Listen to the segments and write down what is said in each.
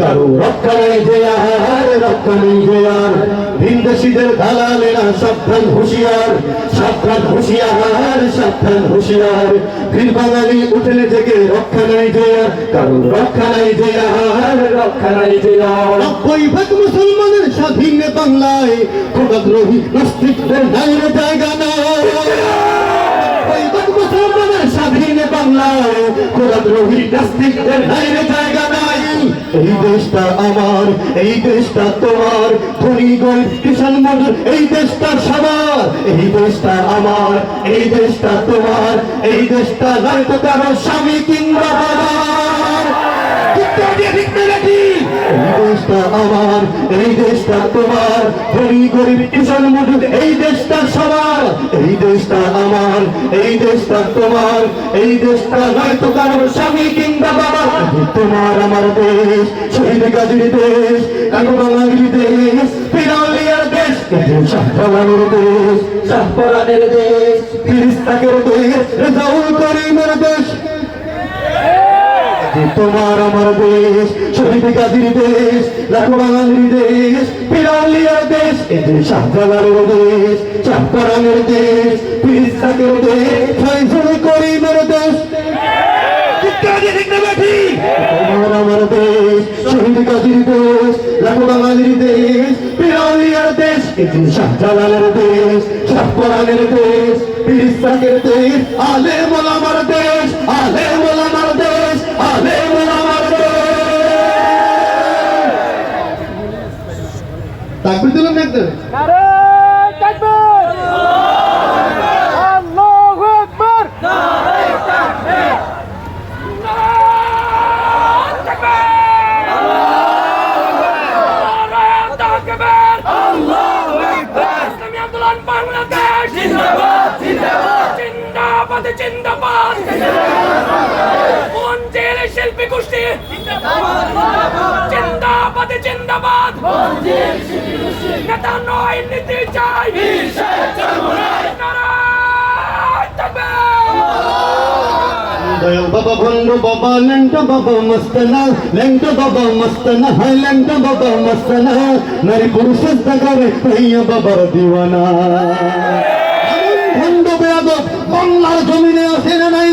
কারও রক্ষা নেই যে আর, রক্ষা নেই যে আর। ভিনদেশিদের দালালেরা সাবধান হুঁশিয়ার সাবধান হুঁশিয়ার সাবধান হুঁশিয়ার। ভিন বাঙালি উঠলে থেকে রক্ষা নেই যে আর, কারও রক্ষা নেই যে আর, রক্ষা নেই যে আর। নব্বই ভাগ মুসলমানের স্বাধীন বাংলায় খোদাদ্রোহী নাস্তিকদের নাইরে জায়গা নাই। মুসলমানের স্বাধীন বাংলায় খোদাদ্রোহী নাস্তিকদের নাই এই দেশটা আমার এই দেশটা তোমার ধনী গরিব এই দেশটা সবার এই দেশটা আমার এই দেশটা তোমার এই দেশটা নয় তো কারও স্বামী কিংবা বাবার? এই দেশটা আমার এই দেশটা তোমার গরিব মজুর এই দেশটা সবার এই দেশটা আমার এই দেশটা তোমার এই দেশটা নয় তো কারোর স্বামী কিংবা তোমার আমার দেশ, শহীদ গাজীর দেশ কাকু বাঙালির দেশ পিরাউলিয়ার দেশ শাহজালালের দেশ শাহপরানের দেশ, ফিরিস্তাকের দেশ, রেজাউল করিমের দেশ তোমার আমার দেশ, শহীদ গাজীর দেশ লাখো বাঙালির দেশ পিরালিয়ার দেশ এ যে শাহজালালের দেশ শাহপরানের দেশ, ফিরিস্তাকের দেশ, ফয়জুল করিমের দেশ দিয়ে ঠিক না? তোমার আমার দেশ শহীদ গাজীর দেশ লাখো বাঙালির দেশ পিরালিয়ার দেশ এ যে শাহজালালের দেশ শাহপরানের দেশ ফিরিস্তাকের দেশ আলে মোলামার দেশ আলে মোলামার দেশ আলে মোলামার দেশ তাকবির দিলাম একদম নারে তাকবীর আল্লাহু আকবার নারে তাকবীর আল্লাহু আকবার ইসলামী আন্দোলন বাংলাদেশ জিন্দাবাদ জিন্দাবাদ জিন্দাবাদ জিন্দাবাদ মঞ্চের শিল্পী গোষ্ঠী? জিন্দাবাদ জিন্দাবাদ। নেতা নয় নীতি চাই। বাবা ভন্ডু বাবা লেংটা বাবা মস্তানা লেংটা বাবা মস্তানা হাই লেংটা বাবা মস্তানা নারী পুরুষ করে ভাইয়া বাবার দিওয়ানা। বেয়াদব বাংলার জমিনে আছে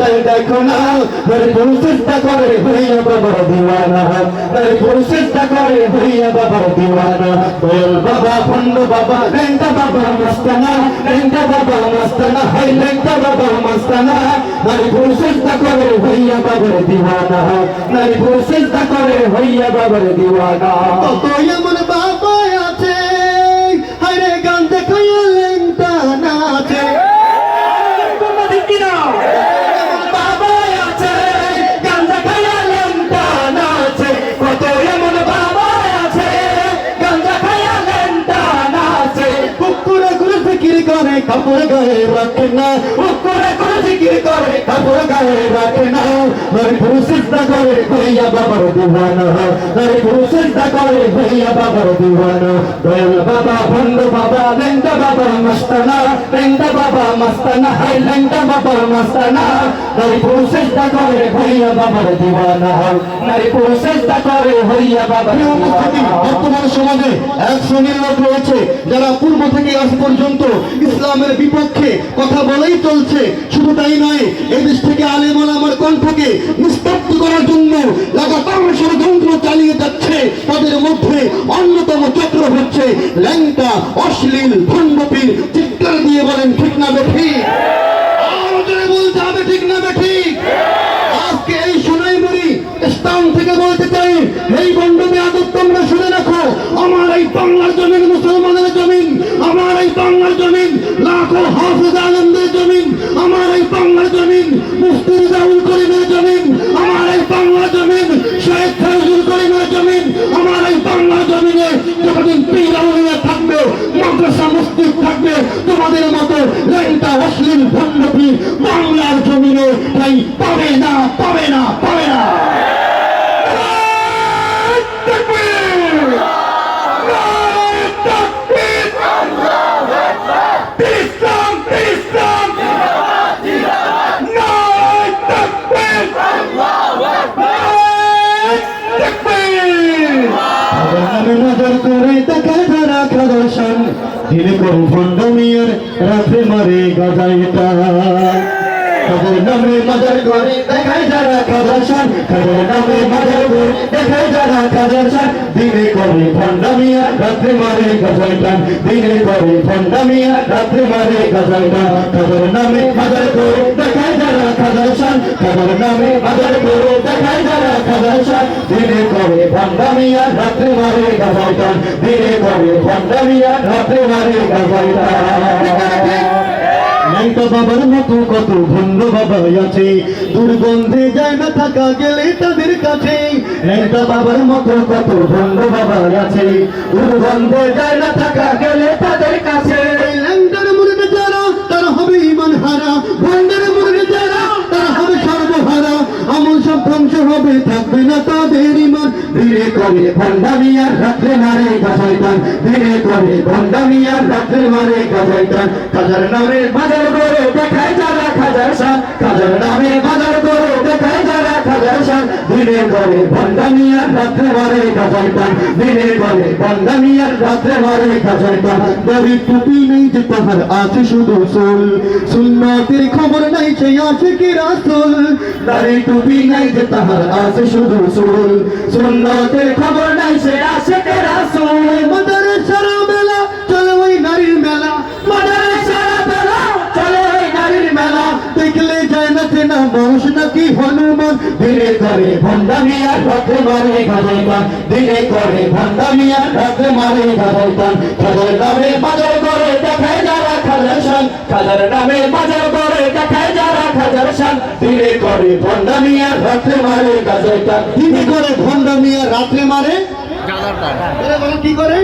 বাজায় দেখো না ধরে পুরুষ চেষ্টা করে হইয়া বাবার দিওয়ানা। ধরে পুরুষ চেষ্টা করে হইয়া বাবার দিওয়ানা। দয়াল বাবা ভণ্ড বাবা লেংটা বাবা মস্তানা লেংটা বাবা মস্তানা, হাই লেংটা বাবা মস্তানা। নারী পুরুষ চেষ্টা করে হইয়া বাবার দিওয়ানা। নারী পুরুষ চেষ্টা করে হইয়া বাবার দিওয়ানা। কত এমন বাবা কাপড় গায়ে রাখে না। কুকুরে করে ফিকির করে কাপড় গায়ে রাখে না। পুরুষ চেষ্টা করে হইয়া বাবার দিওয়ানা পুরুষ চেষ্টা করে হইয়া বাবার দিওয়ানা দয়াল বাবা ভণ্ড বাবা লেংটা বাবা মস্তানা লেংটা বাবা মস্তানা হাই লেংটা বাবা মস্তানা পুরুষ চেষ্টা করে হইয়া বাবার দিওয়ানা পুরুষ চেষ্টা করে হইয়া বাবার বর্তমান সমাজে এক শ্রেণির লোক রয়েছে। যারা পূর্ব থেকে আজ পর্যন্ত ইসলামের বিপক্ষে কথা বলেই চলছে শুধু তাই নয় এদেশ থেকে আলেমন আমার কণ্ঠকে নিস্তব্ধ করার জন্য লাগাতার ষড়যন্ত্র চালিয়ে যাচ্ছে। তাদের মধ্যে অন্যতম চক্র হচ্ছে ল্যাংটা অশ্লীল ভণ্ডপীর চিৎকার দিয়ে বলেন, ঠিক না বেঠি? এই এই আমার এই বাংলার জমিন মুসলমানের জমিন, আমার এই বাংলার জমিন লাখো হাফেজ এই বাংলার রাতে মারে গজাইটা খবর নামে মজার করে দেখায় যারা প্রদর্শন খবর নামে মজার করে দেখায় যারা প্রদর্শন দিনে করে ভণ্ডমিয়া রাতে মারে গজাইটা দিনে করে ভণ্ডমিয়া রাতে মারে গজাইটা খবর নামে মজার করে দেখায় যারা প্রদর্শন খবর নামে মজার করে দেখায় যারা প্রদর্শন দিনে করে ভণ্ডমিয়া রাতে মারে গজাইটা দিনে করে ভণ্ডমিয়া রাতে মারে গজাইটা বাবার মতো কত ভণ্ড বাবা আছে। দুর্গন্ধে যায় না থাকা গেলে তাদের কাছে। একটা বাবার মতো কত ভণ্ড বাবা আছে। দুর্গন্ধে যায় না থাকা গেলে তাদের কাছে। ভণ্ডামিয়ার রাত্রে মারে গাছাইতান ধীরে করে ভণ্ডামিয়ার রাত্রে মারে গাছাইতান কাজার নামে বাজার করে দেখায় যারা খাজার সাহ কাজার নামে বাজার করে দেখায় যারা শান ধীরে করে ভণ্ডামিয়ার রাত্রে মারে গাছাইতান ধীরে করে ভণ্ডামিয়ার রাত্রে মারে গাছাইতান দাবি টুপি নেই যে তাহার আছে শুধু সোল সুন্নতের খবর নাই সে আছে কি রাসুল। দাড়ি টুপি নাই যে তাহার আছে শুধু সোল সুন্নতের খবর নাই সে আছে কে রাসুল। মাদারে ধীরে ভন্ডা মিয়া সাথে মারে গাজাইতান ধীরে করে ভণ্ডামিয়া সাথে মারে খাদার নামে বাজার করে দেখায় যারা খাজার শান খাজার নামে বাজার করে দেখায় যারা খাজার শান ধীরে করে ভণ্ডামিয়া সাথে মারে করে ভণ্ডামিয়া রাত্রে মারে? কি করে?